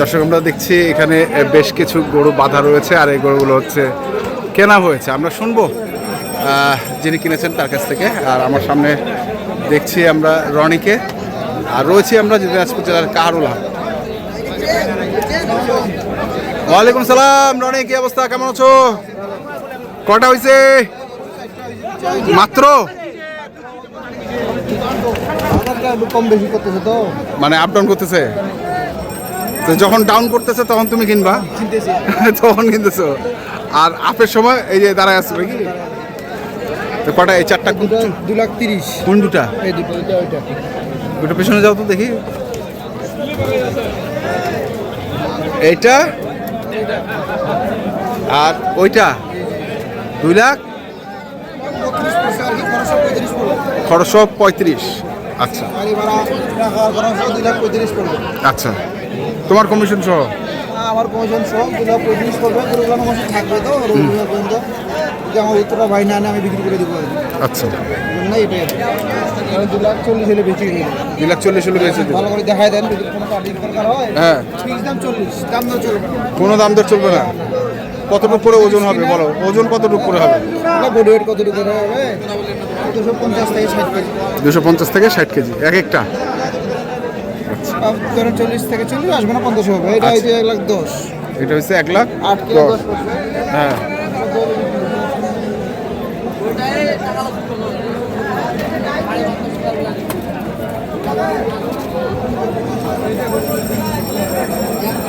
দর্শক আমরা দেখছি এখানে বেশ কিছু গরু বাঁধা রয়েছে আর এই গরুগুলো হচ্ছে কেনা হয়েছে। আমরা শুনব যিনি কিনেছেন তার কাছ থেকে। আর আমার সামনে দেখছি আমরা রনিকে। আর রয়েছি আমরা দিনাজপুর জেলার কাহারুলা ওয়ালাইকুম সালাম রনি কি অবস্থা? কেমন আছো? কটা হয়েছে মাত্র? মানে আপ ডাউন করতেছে? তো যখন ডাউন করতেছে তখন তুমি কিনবা? তখন কিনতেছো। আর আপের সময় এই যে দাঁড়ায় আসছে নাকি? তো কটা এই চারটা দু লাখ তিরিশ। কোন দুটা? দুটো পেছনে যাও তো দেখি। এইটা আর ওইটা। দুই লাখ। কি খরচ পঁয়ত্রিশ। আচ্ছা। আচ্ছা। তোমার কমিশন সহ? আমার কমিশন সহ। দু লাখ পঁয়ত্রিশ গরুগুলো আমার মাসে থাকবে তো রবিবার পর্যন্ত। যদি আমার উত্তরটা ভাই না আমি বিক্রি করে দেবো। আচ্ছা। না এটাই দু লাখ চল্লিশ হলে বেশি হয়ে দুই লাখ চল্লিশ হলে দেবে ভালো করে দেখাই দেন যদি কোনো পার্টির দরকার হয়। হ্যাঁ। ফিক্স দাম চল্লিশ দাম দর চলবে কোনো দাম দর চলবে না। কতটুকু করে ওজন হবে বলো? ওজন কতটুকু করে হবে? বডি ওয়েট কতটুকু করে হবে? দুশো পঞ্চাশ থেকে ষাট কেজি। দুশো পঞ্চাশ থেকে ষাট কেজি এক একটা? ধরেন চল্লিশ থেকে চল্লিশ আসবে না পঞ্চাশ হবে এটা হচ্ছে এক লাখ দশ। এটা হচ্ছে এক লাখ আট দশ। হ্যাঁ।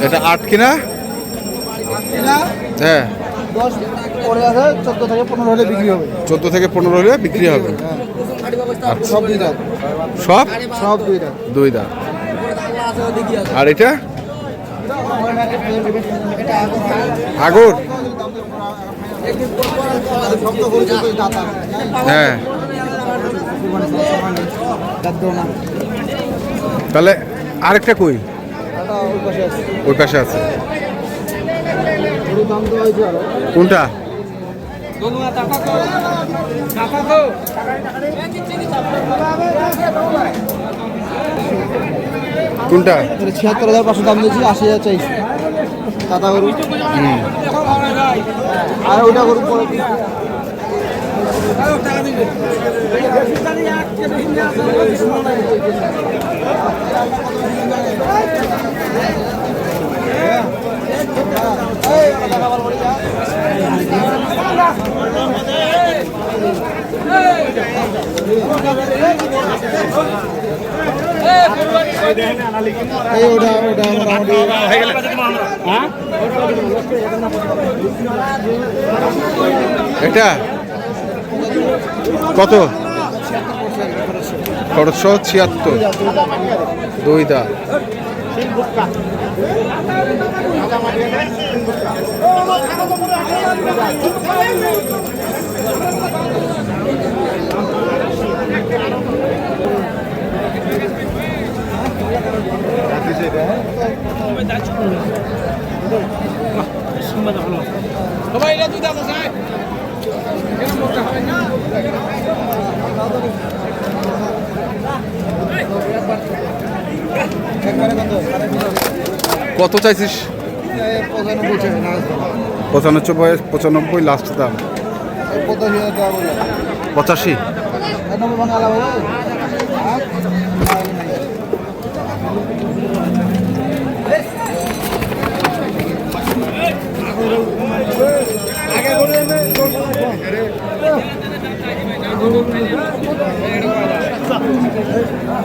এটা আট কিনা? হ্যাঁ। চোদ্দ থেকে পনেরো হলে বিক্রি হবে। চোদ্দ থেকে পনেরো হলে বিক্রি হবে। হ্যাঁ। সব দুই দাঁত। সব? সব দুই দাঁত। দুই দাম আর এটা? আগর। হ্যাঁ। তাহলে আরেকটা কই? এটা ওই পাশে আছে। ওই পাশে আছে গরুর দাম দেওয়া হয়েছে আরও কোনটা? ছিয়াত্তর হাজার পাঁচশো দাম দিয়েছি আশি হাজার চাইছি। দাদা গরু আর ওটা গরু পরে এটা? কত? খরচ ছিয়াত্তর। দুই দা। একবারে কত কত চাইছিস? পঁচানব্বই পঁচানব্বই লাস্ট দাম। পঁচাশি হাজার টাকা বলে পঁচাশি এক নম্বর মানে আলাদা হবে হ্যাঁ? ষাট টাকা হবে? দাম তো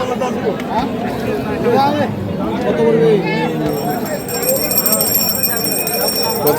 কত দাম দিব? হ্যাঁ? কত করবে কত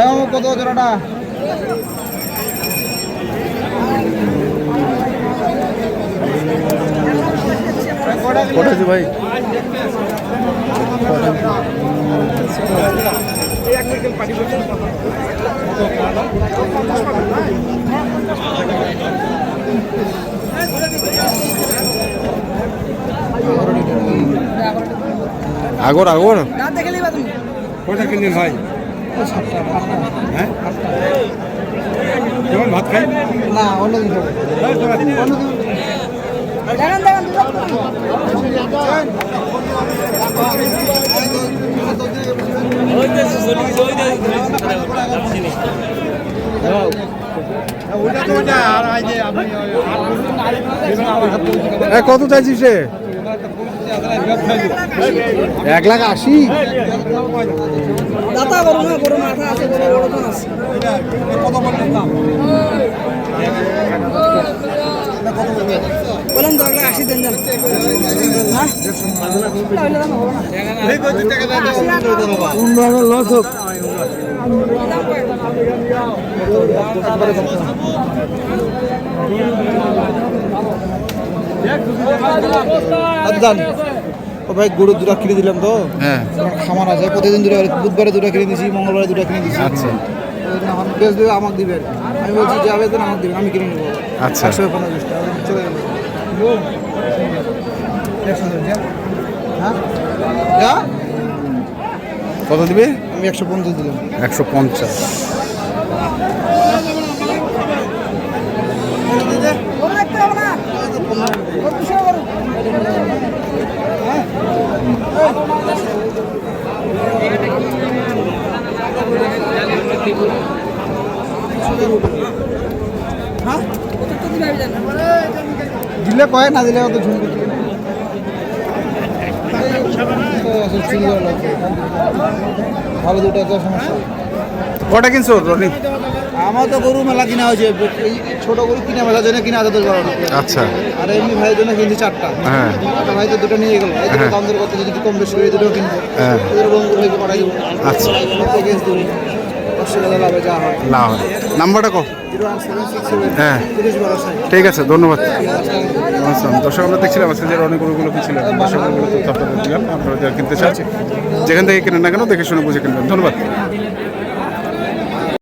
এখন কত জোড়াটা? কটা আছে ভাই? আগর আগর। কয়টা কিনলেন ভাই? হ্যাঁ? যেমন ভাত খাই? না কত চাইছিস রে এক লাখ আশি। দাতা গরু না গরু মাথা আছে গরু বড় তো আছে। কত বললেন দাম বললাম দশ লাখ আশি দেন হ্যাঁ? না। এই কত টাকা দেন। লস হোক ও ভাই গরু দুটা কিনে দিলাম তো। হ্যাঁ। খামার আছে। প্রতিদিন দুটো বুধবারে দুটো কিনে দিছি মঙ্গলবারে দুটো কিনে দিছি। আচ্ছা। আমার বেশ দেবে আমাকে দিবেন আমি বলছি যে আবেদন আমাকে দিবেন আমি কিনে নেব। আচ্ছা। একশো পঞ্চাশ চলে একশো হ্যাঁ? কত দিবে? আমি একশো পঞ্চাশ দিলাম। একশো পঞ্চাশ গরু দেখতে হবে না গরু কিসের গরু? হ্যাঁ কত তো দিবে আমি জানি না। দিলে কয় না দিলে অত ঝুমকি? ভালো দুটো তো সমস্যা কটা কিনছো রনি? আমার তো গরু মেলা কিনা হয়েছে এই ছোট গরু কিনা মেলার জন্য কিনা দশ বারোটা আচ্ছা। আর এমনি ভাইয়ের জন্য কিনছি চারটা। হ্যাঁ। ভাই তো দুটো নিয়ে গেল। এই দুটো হ্যাঁ। দাম দর কত যদি কম বেশি করে দুটো কিনবো। হ্যাঁ। ওদের রঙ ভাইকে পাঠাই দেবো। আচ্ছা। না হয়। নাম্বারটা কো। হ্যাঁ। ঠিক আছে, ধন্যবাদ। দর্শক, আমরা দেখছিলাম আজকে যে অনেক গরুগুলো কিনছিলাম ছিল, দর্শক গরুগুলো তথ্য আপনাদের দিলাম, আপনারা যারা কিনতে চান, যেখান থেকে কেনেন না কেন দেখে শুনে বুঝে কিনবেন। ধন্যবাদ।